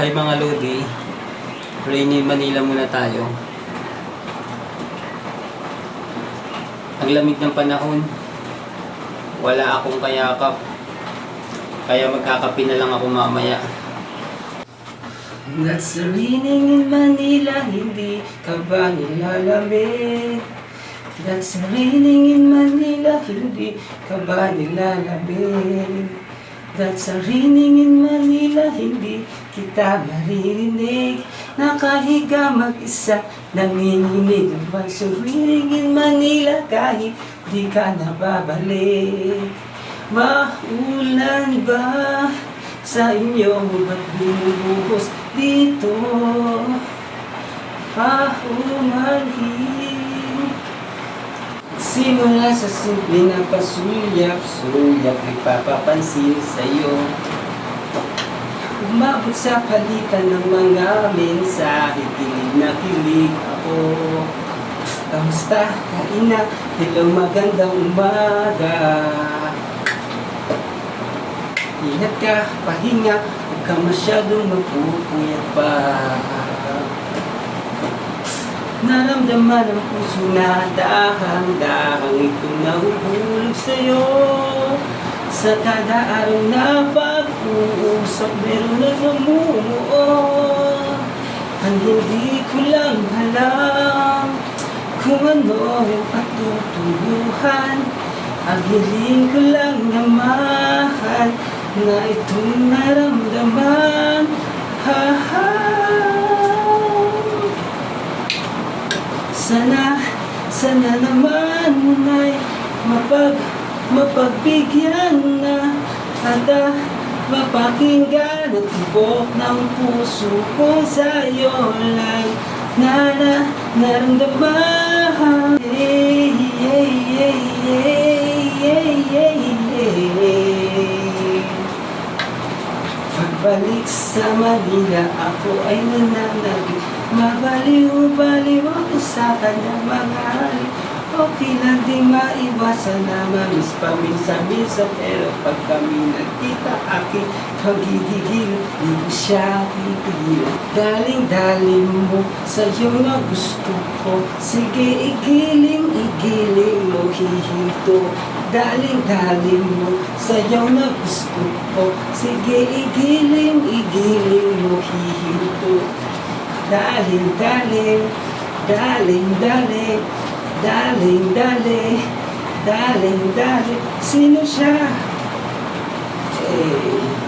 Hi mga Lodi. Rainy Manila muna tayo. Ang lamig ng panahon. Wala akong kayakap. Kaya magkakapi na lang ako mamaya. That's raining in Manila, hindi ka ba nilalamig? That's raining in Manila, hindi ka ba nilalamig? That's raining in Manila, hindi kita maririnig Nakahiga mag-isa, nanginginig ang banso Raining in Manila, kahit di ka nababalik Maulan ba sa inyo? Ba't bumubuhos dito? Pahumanhin Simula sa simple na pasulyap-sulyap Nagpapapansin sa'yo Umabot sa palitan ng mga mensahe Kilig na kilig ako Kamusta? Kaina? Hello, magandang umaga Ingat ka, pahinga Huwag ka masyadong magpupuyat pa Naramdaman ang puso na dahang-dahang ito nahuhulog sa'yo. Sa kada araw na pag-uusap meron na namumuo. Ang hindi ko lang alam kung ano yung patutubuhan Ang hiling ko lang naman na itong naramdaman naman muna'y mapag, mapagbigyan na At ah, mapakinggan at tibok ng puso ko sa'yo lang na na naramdaman. Hey, hey, hey, hey, hey, hey, hey. Pagbalik sa Manila, ako ay nananabik Mabaliw-baliw ako sa kanyang mga Okay lang di maiwasan na mamis paminsan-minsan Pero pag kami nagkita aking pagigigil Di ko siya pipigilan Daling-daling mo sa'yo na gusto ko. Sige igiling-igiling mo hihinto Daling-daling mo sa'yo na gusto ko. Sige igiling-igiling mo hihinto Daling, daling, daling, daling, daling, daling. Sino siya? Eh,